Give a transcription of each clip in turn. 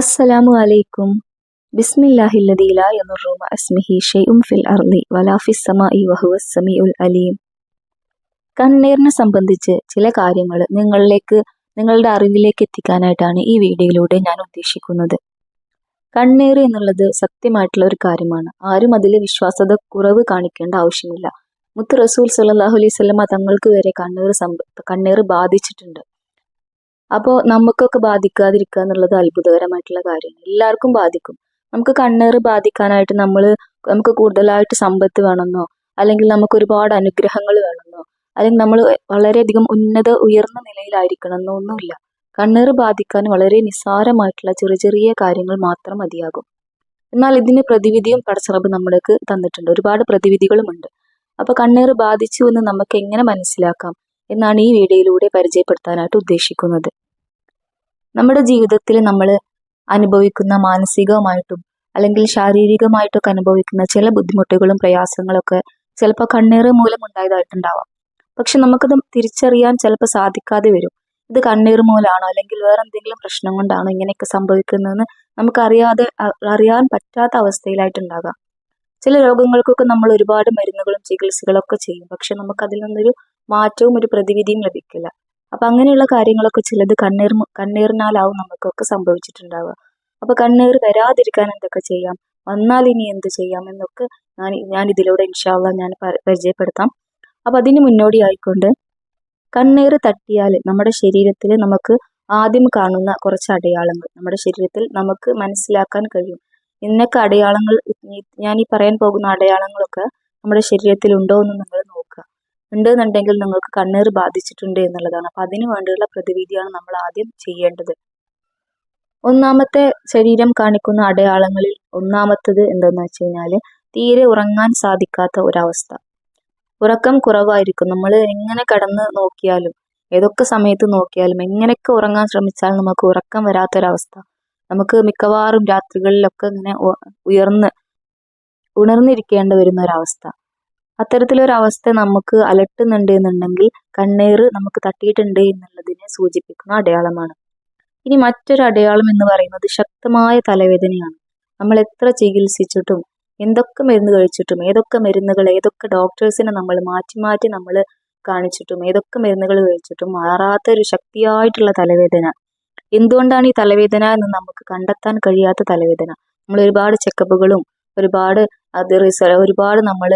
അസ്സലാമു അലൈക്കും. ബിസ്മില്ലാഹില്ലദീ ലാ യദുറു മഅ ഇസ്മിഹി ഷൈഉൻ ഫിൽ അർലി വലാ ഫിസ് സമാഇ വഹുവസ് സമീഉൽ അലീം. കണ്ണീറിനെ സംബന്ധിച്ച് ചില കാര്യങ്ങൾ നിങ്ങളിലേക്ക് നിങ്ങളുടെ അറിവിലേക്ക് എത്തിക്കാനായിട്ടാണ് ഈ വീഡിയോയിലൂടെ ഞാൻ ഉദ്ദേശിക്കുന്നത്. കണ്ണീർ എന്നുള്ളത് സത്യമായിട്ടുള്ള ഒരു കാര്യമാണ്. ആരും അതിൽ വിശ്വാസത കുറവ് കാണിക്കേണ്ട ആവശ്യമില്ല. മുത്ത് റസൂൽ സല്ലാഹു അലൈഹി വസല്ലമ തങ്ങൾക്ക് വരെ കണ്ണീർ സംഭ കണ്ണീർ ബാധിച്ചിട്ടുണ്ട്. അപ്പോൾ നമുക്കൊക്കെ ബാധിക്കാതിരിക്കുക എന്നുള്ളത് അത്ഭുതകരമായിട്ടുള്ള കാര്യമാണ്. എല്ലാവർക്കും ബാധിക്കും. നമുക്ക് കണ്ണേറ് ബാധിക്കാനായിട്ട് നമ്മൾ നമുക്ക് കൂടുതലായിട്ട് സമ്പത്ത് വേണമെന്നോ അല്ലെങ്കിൽ നമുക്ക് ഒരുപാട് അനുഗ്രഹങ്ങൾ വേണമെന്നോ അല്ലെങ്കിൽ നമ്മൾ വളരെയധികം ഉന്നത ഉയർന്ന നിലയിലായിരിക്കണമെന്നോ ഒന്നുമില്ല. കണ്ണേറ് ബാധിക്കാൻ വളരെ നിസ്സാരമായിട്ടുള്ള ചെറിയ ചെറിയ കാര്യങ്ങൾ മാത്രം മതിയാകും. എന്നാൽ ഇതിന് പ്രതിവിധിയും പടച്ചറബ് നമ്മൾക്ക് തന്നിട്ടുണ്ട്. ഒരുപാട് പ്രതിവിധികളുമുണ്ട്. അപ്പൊ കണ്ണേറ് ബാധിച്ചു എന്ന് നമുക്ക് എങ്ങനെ മനസ്സിലാക്കാം? എന്നാണ് ഈ വീഡിയോയിലൂടെ പരിചയപ്പെടുത്താനായിട്ട് ഉദ്ദേശിക്കുന്നത്. നമ്മുടെ ജീവിതത്തിൽ നമ്മൾ അനുഭവിക്കുന്ന മാനസികമായിട്ടും അല്ലെങ്കിൽ ശാരീരികമായിട്ടൊക്കെ അനുഭവിക്കുന്ന ചില ബുദ്ധിമുട്ടുകളും പ്രയാസങ്ങളൊക്കെ ചിലപ്പോൾ കണ്ണീർ മൂലം ഉണ്ടായതായിട്ടുണ്ടാവാം. പക്ഷെ നമുക്കത് തിരിച്ചറിയാൻ ചിലപ്പോൾ സാധിക്കാതെ വരും. ഇത് കണ്ണീർ മൂലാണോ അല്ലെങ്കിൽ വേറെ എന്തെങ്കിലും പ്രശ്നം കൊണ്ടാണോ ഇങ്ങനെയൊക്കെ സംഭവിക്കുന്നതെന്ന് നമുക്കറിയാതെ അറിയാൻ പറ്റാത്ത അവസ്ഥയിലായിട്ടുണ്ടാകാം. ചില രോഗങ്ങൾക്കൊക്കെ നമ്മൾ ഒരുപാട് മരുന്നുകളും ചികിത്സകളൊക്കെ ചെയ്യും. പക്ഷെ നമുക്ക് അതിൽ നിന്നൊരു മാറ്റവും ഒരു പ്രതിവിധിയും ലഭിക്കില്ല. അപ്പൊ അങ്ങനെയുള്ള കാര്യങ്ങളൊക്കെ ചിലത് കണ്ണീർ കണ്ണീറിനാലാവും നമുക്കൊക്കെ സംഭവിച്ചിട്ടുണ്ടാവുക. അപ്പൊ കണ്ണീർ വരാതിരിക്കാൻ എന്തൊക്കെ ചെയ്യാം? വന്നാൽ ഇനി എന്ത് ചെയ്യാം? എന്നൊക്കെ ഞാൻ ഞാൻ ഇതിലൂടെ ഇൻഷാല്ല ഞാൻ പരിചയപ്പെടുത്താം. അപ്പൊ അതിന് മുന്നോടിയായിക്കൊണ്ട് കണ്ണീർ തട്ടിയാൽ നമ്മുടെ ശരീരത്തിൽ നമുക്ക് ആദ്യം കാണുന്ന കുറച്ച് അടയാളങ്ങൾ നമ്മുടെ ശരീരത്തിൽ നമുക്ക് മനസ്സിലാക്കാൻ കഴിയും. ഇന്നൊക്കെ അടയാളങ്ങൾ ഞാൻ ഈ പറയാൻ പോകുന്ന അടയാളങ്ങളൊക്കെ നമ്മുടെ ശരീരത്തിൽ ഉണ്ടോ എന്ന് നിങ്ങൾ നോക്കുക. ഉണ്ടെന്നുണ്ടെങ്കിൽ നിങ്ങൾക്ക് കണ്ണീർ ബാധിച്ചിട്ടുണ്ട് എന്നുള്ളതാണ്. അപ്പം അതിനു വേണ്ടിയുള്ള പ്രതിവിധിയാണ് നമ്മൾ ആദ്യം ചെയ്യേണ്ടത്. ഒന്നാമത്തെ ശരീരം കാണിക്കുന്ന അടയാളങ്ങളിൽ ഒന്നാമത്തത് എന്തെന്ന് വെച്ച് കഴിഞ്ഞാൽ തീരെ ഉറങ്ങാൻ സാധിക്കാത്ത ഒരവസ്ഥ. ഉറക്കം കുറവായിരിക്കും. നമ്മൾ എങ്ങനെ കടന്ന് നോക്കിയാലും ഏതൊക്കെ സമയത്ത് നോക്കിയാലും എങ്ങനെയൊക്കെ ഉറങ്ങാൻ ശ്രമിച്ചാലും നമുക്ക് ഉറക്കം വരാത്തൊരവസ്ഥ. നമുക്ക് മിക്കവാറും രാത്രികളിലൊക്കെ ഇങ്ങനെ ഉയർന്ന് ഉണർന്നിരിക്കേണ്ടി വരുന്ന ഒരവസ്ഥ അത്തരത്തിലൊരവസ്ഥ നമുക്ക് അലട്ടുന്നുണ്ട് എന്നുണ്ടെങ്കിൽ കണ്ണീർ നമുക്ക് തട്ടിയിട്ടുണ്ട് എന്നുള്ളതിനെ സൂചിപ്പിക്കുന്ന അടയാളമാണ്. ഇനി മറ്റൊരു അടയാളം എന്ന് പറയുന്നത് ശക്തമായ തലവേദനയാണ്. നമ്മൾ എത്ര ചികിത്സിച്ചിട്ടും എന്തൊക്കെ മരുന്ന് കഴിച്ചിട്ടും ഏതൊക്കെ മരുന്നുകൾ ഏതൊക്കെ ഡോക്ടേഴ്സിനെ നമ്മൾ മാറ്റി മാറ്റി നമ്മൾ കാണിച്ചിട്ടും ഏതൊക്കെ മരുന്നുകൾ കഴിച്ചിട്ടും മാറാത്ത ഒരു ശക്തിയായിട്ടുള്ള തലവേദന എന്തുകൊണ്ടാണ് ഈ തലവേദന എന്ന് നമുക്ക് കണ്ടെത്താൻ കഴിയാത്ത തലവേദന? നമ്മൾ ഒരുപാട് ചെക്കപ്പുകളും ഒരുപാട് അത് റിസൾട്ട് ഒരുപാട് നമ്മൾ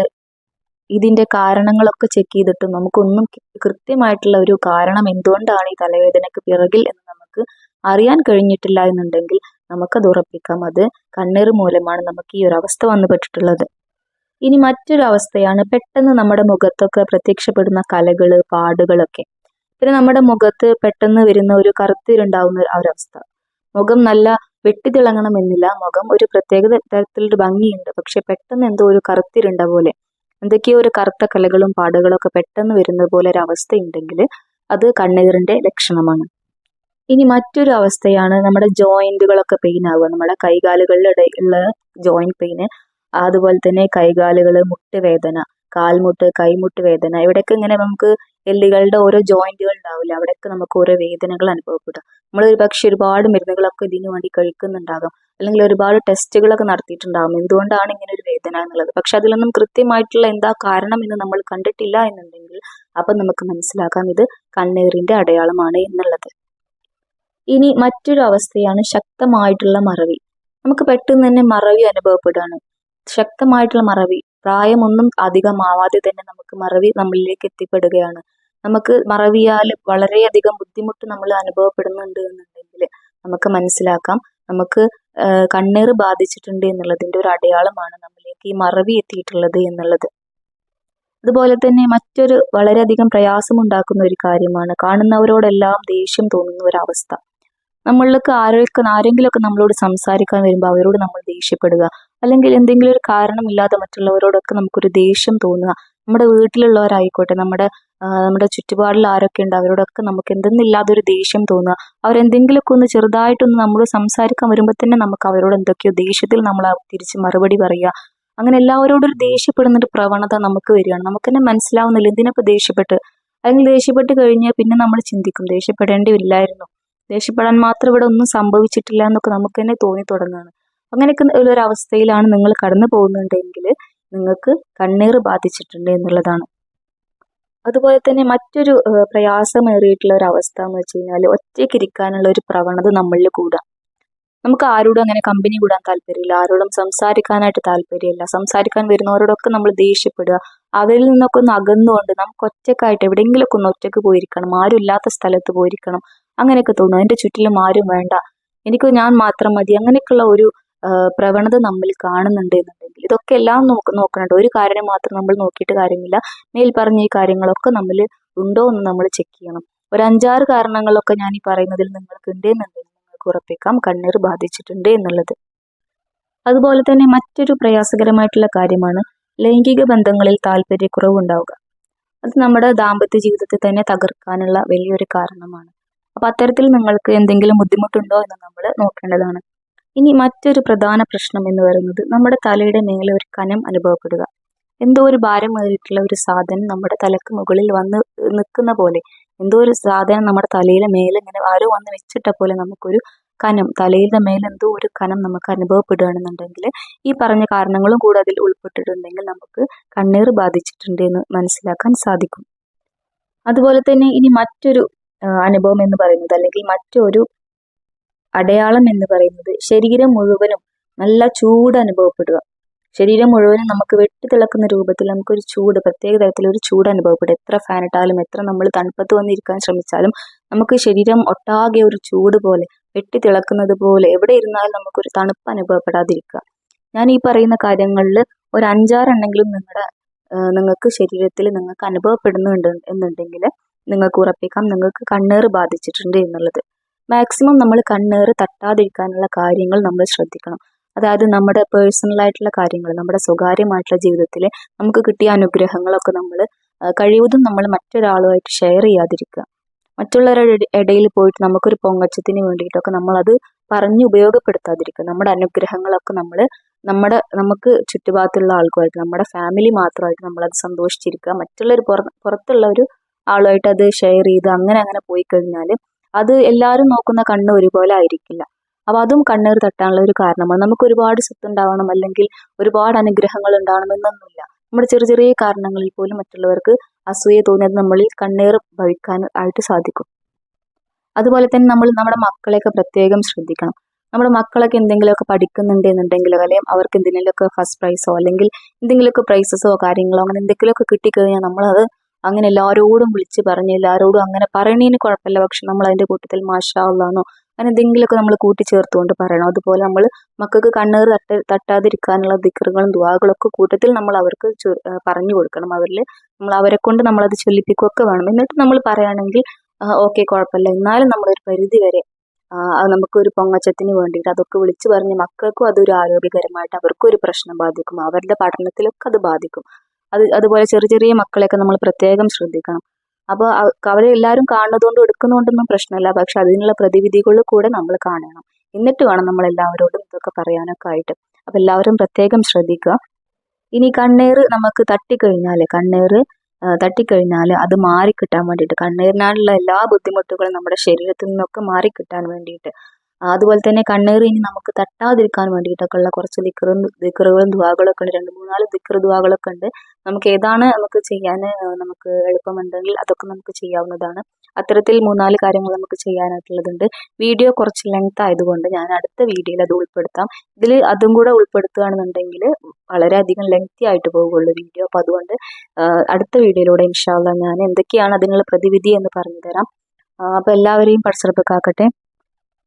ഇതിന്റെ കാരണങ്ങളൊക്കെ ചെക്ക് ചെയ്തിട്ടും നമുക്കൊന്നും കൃത്യമായിട്ടുള്ള ഒരു കാരണം എന്തുകൊണ്ടാണ് ഈ തലവേദനക്ക് പിറകിൽ എന്ന് നമുക്ക് അറിയാൻ കഴിഞ്ഞിട്ടില്ല എന്നുണ്ടെങ്കിൽ നമുക്കത് ഉറപ്പിക്കാം. അത് കണ്ണീർ മൂലമാണ് നമുക്ക് ഈ ഒരു അവസ്ഥ വന്നുപെട്ടിട്ടുള്ളത്. ഇനി മറ്റൊരു അവസ്ഥയാണ് പെട്ടെന്ന് നമ്മുടെ മുഖത്തൊക്കെ പ്രത്യക്ഷപ്പെടുന്ന കലകൾ പാടുകളൊക്കെ. പിന്നെ നമ്മുടെ മുഖത്ത് പെട്ടെന്ന് വരുന്ന ഒരു കറുത്തിരുണ്ടാവുന്ന ഒരവസ്ഥ മുഖം നല്ല വെട്ടിത്തിളങ്ങണമെന്നില്ല മുഖം ഒരു പ്രത്യേക തരത്തിലൊരു ഭംഗിയുണ്ട്. പക്ഷെ പെട്ടെന്ന് എന്തോ ഒരു കറുത്തിരുണ്ട പോലെ എന്തൊക്കെയോ ഒരു കറുത്ത കലകളും പാടുകളൊക്കെ പെട്ടെന്ന് വരുന്നത് പോലെ ഒരു അവസ്ഥ ഉണ്ടെങ്കിൽ അത് കണ്ണീറിന്റെ ലക്ഷണമാണ്. ഇനി മറ്റൊരു അവസ്ഥയാണ് നമ്മുടെ ജോയിന്റുകളൊക്കെ പെയിൻ ആവുക. നമ്മുടെ കൈകാലുകളുടെ ഉള്ള ജോയിന്റ് പെയിന് അതുപോലെ തന്നെ കൈകാലുകൾ മുട്ടുവേദന കാൽമുട്ട് കൈമുട്ട് വേദന ഇവിടെയൊക്കെ ഇങ്ങനെ നമുക്ക് എല്ലുകളുടെ ഓരോ ജോയിന്റുകൾ ഉണ്ടാവില്ല? അവിടെയൊക്കെ നമുക്ക് ഓരോ വേദനകൾ അനുഭവപ്പെടും നമ്മൾ ഒരു പക്ഷെ ഒരുപാട് മരുന്നുകളൊക്കെ ഇതിനു വേണ്ടി കഴിക്കുന്നുണ്ടാകാം. അല്ലെങ്കിൽ ഒരുപാട് ടെസ്റ്റുകളൊക്കെ നടത്തിയിട്ടുണ്ടാകും. എന്തുകൊണ്ടാണ് ഇങ്ങനെ ഒരു വേദന എന്നുള്ളത്? പക്ഷെ അതിലൊന്നും കൃത്യമായിട്ടുള്ള എന്താ കാരണം എന്ന് നമ്മൾ കണ്ടിട്ടില്ല എന്നുണ്ടെങ്കിൽ അപ്പം നമുക്ക് മനസ്സിലാക്കാം. ഇത് കണ്ണീറിന്റെ അടയാളമാണ് എന്നുള്ളത്. ഇനി മറ്റൊരു അവസ്ഥയാണ് ശക്തമായിട്ടുള്ള മറവി. നമുക്ക് പെട്ടെന്ന് തന്നെ മറവി അനുഭവപ്പെടുകയാണ്. ശക്തമായിട്ടുള്ള മറവി. പ്രായമൊന്നും അധികമാവാതെ തന്നെ നമുക്ക് മറവി നമ്മളിലേക്ക് എത്തിപ്പെടുകയാണ്. നമുക്ക് മറവിയാൽ വളരെയധികം ബുദ്ധിമുട്ട് നമ്മൾ അനുഭവപ്പെടുന്നുണ്ട് എന്നുണ്ടെങ്കിൽ നമുക്ക് മനസ്സിലാക്കാം. നമുക്ക് കണ്ണീർ ബാധിച്ചിട്ടുണ്ട് എന്നുള്ളതിന്റെ ഒരു അടയാളമാണ് നമ്മളിലേക്ക് ഈ മറവി എത്തിയിട്ടുള്ളത് എന്നുള്ളത്. അതുപോലെ തന്നെ മറ്റൊരു വളരെയധികം പ്രയാസമുണ്ടാക്കുന്ന ഒരു കാര്യമാണ് കാണുന്നവരോടെല്ലാം ദേഷ്യം തോന്നുന്ന ഒരവസ്ഥ നമ്മൾക്ക് ആരൊക്കെ ആരെങ്കിലുമൊക്കെ നമ്മളോട് സംസാരിക്കാൻ വരുമ്പോൾ അവരോട് നമ്മൾ ദേഷ്യപ്പെടുക. അല്ലെങ്കിൽ എന്തെങ്കിലും ഒരു കാരണമില്ലാതെ മറ്റുള്ളവരോടൊക്കെ നമുക്കൊരു ദേഷ്യം തോന്നുക. നമ്മുടെ വീട്ടിലുള്ളവരായിക്കോട്ടെ നമ്മുടെ നമ്മുടെ ചുറ്റുപാടിൽ ആരൊക്കെ ഉണ്ട് അവരോടൊക്കെ നമുക്ക് എന്തെന്നില്ലാതെ ഒരു ദേഷ്യം തോന്നുക. അവരെന്തെങ്കിലുമൊക്കെ ഒന്ന് ചെറുതായിട്ടൊന്ന് നമ്മൾ സംസാരിക്കാൻ വരുമ്പോൾ തന്നെ നമുക്ക് അവരോട് എന്തൊക്കെയോ ദേഷ്യത്തിൽ നമ്മൾ തിരിച്ച് മറുപടി പറയുക. അങ്ങനെ എല്ലാവരോടും ഒരു ദേഷ്യപ്പെടുന്ന ഒരു പ്രവണത നമുക്ക് വരികയാണ്. നമുക്ക് തന്നെ മനസ്സിലാവുന്നില്ല എന്തിനപ്പോൾ ദേഷ്യപ്പെട്ട്. അല്ലെങ്കിൽ ദേഷ്യപ്പെട്ട് കഴിഞ്ഞ് പിന്നെ നമ്മൾ ചിന്തിക്കും ദേഷ്യപ്പെടേണ്ടി ഇല്ലായിരുന്നു ദേഷ്യപ്പെടാൻ മാത്രം ഇവിടെ ഒന്നും സംഭവിച്ചിട്ടില്ല എന്നൊക്കെ നമുക്ക് തന്നെ തോന്നി തുടങ്ങുകയാണ്. അങ്ങനെയൊക്കെ ഒരു അവസ്ഥയിലാണ് നിങ്ങൾ കടന്നു പോകുന്നുണ്ടെങ്കിൽ നിങ്ങൾക്ക് കണ്ണീർ ബാധിച്ചിട്ടുണ്ട് എന്നുള്ളതാണ്. അതുപോലെ തന്നെ മറ്റൊരു പ്രയാസമേറിയിട്ടുള്ള ഒരു അവസ്ഥ എന്ന് വെച്ച് കഴിഞ്ഞാൽ ഒറ്റയ്ക്ക് ഇരിക്കാനുള്ള ഒരു പ്രവണത നമ്മളിൽ കൂടാം. നമുക്ക് ആരോടും അങ്ങനെ കമ്പനി കൂടാൻ താല്പര്യമില്ല. ആരോടും സംസാരിക്കാനായിട്ട് താല്പര്യമില്ല. സംസാരിക്കാൻ വരുന്നവരോടൊക്കെ നമ്മൾ ദേഷ്യപ്പെടുക. അവരിൽ നിന്നൊക്കെ ഒന്ന് അകന്നുകൊണ്ട് നമുക്ക് ഒറ്റക്കായിട്ട് എവിടെയെങ്കിലുമൊക്കെ ഒന്ന് ഒറ്റയ്ക്ക് പോയിരിക്കണം. ആരും ഇല്ലാത്ത സ്ഥലത്ത് പോയിരിക്കണം. അങ്ങനെയൊക്കെ തോന്നും. എന്റെ ചുറ്റിലും ആരും വേണ്ട. എനിക്ക് ഞാൻ മാത്രം മതി. അങ്ങനെയൊക്കെയുള്ള ഒരു പ്രവണത നമ്മൾ കാണുന്നുണ്ട് എന്നുണ്ടെങ്കിൽ ഇതൊക്കെ എല്ലാം നോക്ക് നോക്കുന്നുണ്ട്. ഒരു കാര്യം മാത്രം നമ്മൾ നോക്കിയിട്ട് കാര്യമില്ല. മേൽ പറഞ്ഞ ഈ കാര്യങ്ങളൊക്കെ നമ്മൾ ഉണ്ടോ എന്ന് നമ്മൾ ചെക്ക് ചെയ്യണം. ഒരു അഞ്ചാറ് കാരണങ്ങളൊക്കെ ഞാൻ ഈ പറയുന്നതിൽ നിങ്ങൾക്ക് ഉണ്ട് എന്നുണ്ടെങ്കിൽ നിങ്ങൾക്ക് ഉറപ്പിക്കാം. കണ്ണീർ ബാധിച്ചിട്ടുണ്ട് എന്നുള്ളത്. അതുപോലെ തന്നെ മറ്റൊരു പ്രയാസകരമായിട്ടുള്ള കാര്യമാണ് ലൈംഗിക ബന്ധങ്ങളിൽ താല്പര്യക്കുറവ് ഉണ്ടാവുക അത് നമ്മുടെ ദാമ്പത്യ ജീവിതത്തെ തന്നെ തകർക്കാനുള്ള വലിയൊരു കാരണമാണ്. അപ്പം അത്തരത്തിൽ നിങ്ങൾക്ക് എന്തെങ്കിലും ബുദ്ധിമുട്ടുണ്ടോ എന്ന് നമ്മൾ നോക്കേണ്ടതാണ്. ഇനി മറ്റൊരു പ്രധാന പ്രശ്നം എന്ന് പറയുന്നത് നമ്മുടെ തലയുടെ മേലെ ഒരു കനം അനുഭവപ്പെടുക. എന്തോ ഒരു ഭാരം ഭാരമേറിയിട്ടുള്ള ഒരു സാധനം നമ്മുടെ തലക്ക് മുകളിൽ വന്ന് നിൽക്കുന്ന പോലെ എന്തോ ഒരു സാധനം നമ്മുടെ തലയിലെ മേലെ ഇങ്ങനെ ആരോ വന്ന് വെച്ചിട്ട പോലെ നമുക്കൊരു കനം തലയിലെ മേലെ എന്തോ ഒരു കനം നമുക്ക് അനുഭവപ്പെടുകയാണെന്നുണ്ടെങ്കിൽ ഈ പറഞ്ഞ കാരണങ്ങളും കൂടെ അതിൽ ഉൾപ്പെട്ടിട്ടുണ്ടെങ്കിൽ നമുക്ക് കണ്ണീർ ബാധിച്ചിട്ടുണ്ട് എന്ന് മനസ്സിലാക്കാൻ സാധിക്കും. അതുപോലെ തന്നെ ഇനി മറ്റൊരു അനുഭവം എന്ന് പറയുന്നത് അല്ലെങ്കിൽ മറ്റൊരു അടയാളം എന്ന് പറയുന്നത് ശരീരം മുഴുവനും നല്ല ചൂട് അനുഭവപ്പെടുക. ശരീരം മുഴുവനും നമുക്ക് വെട്ടിത്തിളക്കുന്ന രൂപത്തിൽ നമുക്കൊരു ചൂട് പ്രത്യേക തരത്തിൽ ഒരു ചൂട് അനുഭവപ്പെടും എത്ര ഫാൻ ഇട്ടാലും എത്ര നമ്മൾ തണുപ്പത്ത് വന്നിരിക്കാൻ ശ്രമിച്ചാലും നമുക്ക് ശരീരം ഒട്ടാകെ ഒരു ചൂട് പോലെ വെട്ടിത്തിളക്കുന്നത് പോലെ എവിടെ ഇരുന്നാലും നമുക്കൊരു തണുപ്പ് അനുഭവപ്പെടാതിരിക്കുക. ഞാൻ ഈ പറയുന്ന കാര്യങ്ങളിൽ ഒരു അഞ്ചാറെണ്ണെങ്കിലും നിങ്ങളുടെ നിങ്ങൾക്ക് ശരീരത്തിൽ നിങ്ങൾക്ക് അനുഭവപ്പെടുന്നുണ്ട് എന്നുണ്ടെങ്കിൽ നിങ്ങൾക്ക് ഉറപ്പിക്കാം. നിങ്ങൾക്ക് കണ്ണേറ് ബാധിച്ചിട്ടുണ്ട് എന്നുള്ളത്. മാക്സിമം നമ്മൾ കണ്ണേറ് തട്ടാതിരിക്കാനുള്ള കാര്യങ്ങൾ നമ്മൾ ശ്രദ്ധിക്കണം. അതായത് നമ്മുടെ പേഴ്സണൽ ആയിട്ടുള്ള കാര്യങ്ങൾ നമ്മുടെ സ്വകാര്യമായിട്ടുള്ള ജീവിതത്തിൽ നമുക്ക് കിട്ടിയ അനുഗ്രഹങ്ങളൊക്കെ നമ്മൾ കഴിവതും നമ്മൾ മറ്റൊരാളുമായിട്ട് ഷെയർ ചെയ്യാതിരിക്കുക. മറ്റുള്ളവരുടെ ഇടയിൽ പോയിട്ട് നമുക്കൊരു പൊങ്ങച്ചത്തിന് വേണ്ടിയിട്ടൊക്കെ നമ്മളത് പറഞ്ഞ് ഉപയോഗപ്പെടുത്താതിരിക്കുക. നമ്മുടെ അനുഗ്രഹങ്ങളൊക്കെ നമ്മൾ നമ്മുടെ നമുക്ക് ചുറ്റുപാടത്തുള്ള ആൾക്കുമായിട്ട് നമ്മുടെ ഫാമിലി മാത്രമായിട്ട് നമ്മളത് സന്തോഷിച്ചിരിക്കുക. മറ്റുള്ളൊരു പുറ പുറത്തുള്ള ഒരു ആളുമായിട്ട് അത് ഷെയർ ചെയ്ത് അങ്ങനെ അങ്ങനെ പോയി കഴിഞ്ഞാൽ അത് എല്ലാവരും നോക്കുന്ന കണ്ണ് ഒരുപോലെ ആയിരിക്കില്ല. അപ്പോൾ അതും കണ്ണീർ തട്ടാനുള്ള ഒരു കാരണമാണ്. നമുക്ക് ഒരുപാട് സ്വത്ത് ഉണ്ടാവണം അല്ലെങ്കിൽ ഒരുപാട് അനുഗ്രഹങ്ങൾ ഉണ്ടാവണം എന്നൊന്നുമില്ല. നമ്മുടെ ചെറിയ ചെറിയ കാരണങ്ങളിൽ പോലും മറ്റുള്ളവർക്ക് അസൂയ തോന്നിയത് നമ്മളിൽ കണ്ണീർ ഭവിക്കാൻ ആയിട്ട് സാധിക്കും. അതുപോലെ തന്നെ നമ്മൾ നമ്മുടെ മക്കളെയൊക്കെ പ്രത്യേകം ശ്രദ്ധിക്കണം. നമ്മുടെ മക്കളൊക്കെ എന്തെങ്കിലുമൊക്കെ പഠിക്കുന്നുണ്ട് എന്നുണ്ടെങ്കിലോ അല്ലെങ്കിൽ അവർക്ക് എന്തെങ്കിലുമൊക്കെ ഫസ്റ്റ് പ്രൈസോ അല്ലെങ്കിൽ എന്തെങ്കിലുമൊക്കെ പ്രൈസസോ കാര്യങ്ങളോ അങ്ങനെ എന്തെങ്കിലുമൊക്കെ കിട്ടിക്കഴിഞ്ഞാൽ നമ്മളത് അങ്ങനെ എല്ലാവരോടും വിളിച്ച് പറഞ്ഞ് എല്ലാവരോടും അങ്ങനെ പറയണേന് കുഴപ്പമില്ല. പക്ഷെ നമ്മൾ അതിന്റെ കൂട്ടത്തിൽ മാഷാ അള്ളാന്നോ അങ്ങനെ എന്തെങ്കിലുമൊക്കെ നമ്മൾ കൂട്ടിച്ചേർത്തുകൊണ്ട് പറയണം. അതുപോലെ നമ്മൾ മക്കൾക്ക് കണ്ണീർ തട്ട തട്ടാതിരിക്കാനുള്ള ദിക്കറുകളും ദുവാകളൊക്കെ കൂട്ടത്തിൽ നമ്മൾ അവർക്ക് പറഞ്ഞു കൊടുക്കണം. അവരിൽ നമ്മൾ അവരെ കൊണ്ട് നമ്മളത് ചൊല്ലിപ്പിക്കുകയൊക്കെ വേണം. എന്നിട്ട് നമ്മൾ പറയുകയാണെങ്കിൽ ഓക്കെ കുഴപ്പമില്ല. എന്നാലും നമ്മളൊരു പരിധി വരെ നമുക്കൊരു പൊങ്ങച്ചത്തിന് വേണ്ടിയിട്ട് അതൊക്കെ വിളിച്ചു പറഞ്ഞ് മക്കൾക്കും അതൊരു ആരോഗ്യകരമായിട്ട് അവർക്കും ഒരു പ്രശ്നം ബാധിക്കും. അവരുടെ പഠനത്തിലൊക്കെ അത് ബാധിക്കും. അത് അതുപോലെ ചെറിയ ചെറിയ മക്കളെയൊക്കെ നമ്മൾ പ്രത്യേകം ശ്രദ്ധിക്കണം. അപ്പോൾ അവരെ എല്ലാവരും കാണുന്നതുകൊണ്ടും എടുക്കുന്നതുകൊണ്ടൊന്നും പ്രശ്നമില്ല. പക്ഷെ അതിനുള്ള പ്രതിവിധികൾ കൂടെ നമ്മൾ കാണണം. എന്നിട്ട് വേണം നമ്മൾ എല്ലാവരോടും ഇതൊക്കെ പറയാനൊക്കെ ആയിട്ട്. അപ്പോൾ എല്ലാവരും പ്രത്യേകം ശ്രദ്ധിക്കുക. ഇനി കണ്ണീർ നമുക്ക് തട്ടിക്കഴിഞ്ഞാൽ കണ്ണീർ തട്ടിക്കഴിഞ്ഞാൽ അത് മാറിക്കിട്ടാൻ വേണ്ടിയിട്ട് കണ്ണീരിനാലുള്ള എല്ലാ ബുദ്ധിമുട്ടുകളും നമ്മുടെ ശരീരത്തിൽ നിന്നൊക്കെ മാറിക്കിട്ടാൻ വേണ്ടിയിട്ട് അതുപോലെ തന്നെ കണ്ണീർ ഇനി നമുക്ക് തട്ടാതിരിക്കാൻ വേണ്ടിയിട്ടൊക്കെ ഉള്ള കുറച്ച് ദിക്കറും ദിക്കറുകളും ദുവാകളൊക്കെ ഉണ്ട്. രണ്ട് മൂന്നാൽ ദിക്കർ ദുവാകളൊക്കെ ഉണ്ട്. നമുക്ക് ഏതാണ് നമുക്ക് ചെയ്യാൻ നമുക്ക് എളുപ്പമുണ്ടെങ്കിൽ അതൊക്കെ നമുക്ക് ചെയ്യാവുന്നതാണ്. അത്തരത്തിൽ മൂന്നാൽ കാര്യങ്ങൾ നമുക്ക് ചെയ്യാനായിട്ടുള്ളതുണ്ട്. വീഡിയോ കുറച്ച് ലെങ്ത് ആയതുകൊണ്ട് ഞാൻ അടുത്ത വീഡിയോയിൽ അത് ഉൾപ്പെടുത്താം. ഇതിൽ അതും കൂടെ ഉൾപ്പെടുത്തുകയാണെന്നുണ്ടെങ്കിൽ വളരെയധികം ലെങ്തി ആയിട്ട് പോകുള്ളൂ വീഡിയോ. അപ്പോൾ അതുകൊണ്ട് അടുത്ത വീഡിയോയിലൂടെ ഇൻഷാല്ല ഞാൻ എന്തൊക്കെയാണ് അതിനുള്ള പ്രതിവിധി എന്ന് പറഞ്ഞു തരാം. അപ്പോൾ എല്ലാവരെയും പഠിച്ചെടുപ്പാക്കട്ടെ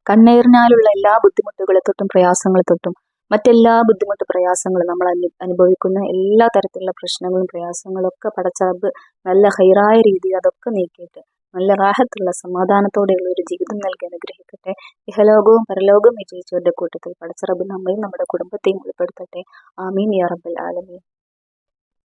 കണ്ണീരിനാലുള്ള എല്ലാ ബുദ്ധിമുട്ടുകളെ തൊട്ടും പ്രയാസങ്ങളെ തൊട്ടും മറ്റെല്ലാ ബുദ്ധിമുട്ട് പ്രയാസങ്ങളും നമ്മൾ അനു അനുഭവിക്കുന്ന എല്ലാ തരത്തിലുള്ള പ്രശ്നങ്ങളും പ്രയാസങ്ങളും ഒക്കെ പടച്ചറബ് നല്ല ഹൈറായ രീതിയിൽ അതൊക്കെ നീക്കിയിട്ട് നല്ല റാഹത്തുള്ള സമാധാനത്തോടെയുള്ള ഒരു ജീവിതം നൽകി അനുഗ്രഹിക്കട്ടെ. ഇഹലോകവും പരലോകവും വിജയിച്ചവരുടെ കൂട്ടത്തിൽ പടച്ചറബ് നമ്മയും നമ്മുടെ കുടുംബത്തെയും ഉൾപ്പെടുത്തട്ടെ. ആമീൻ. യാ റബ്ബൽ ആലമീൻ.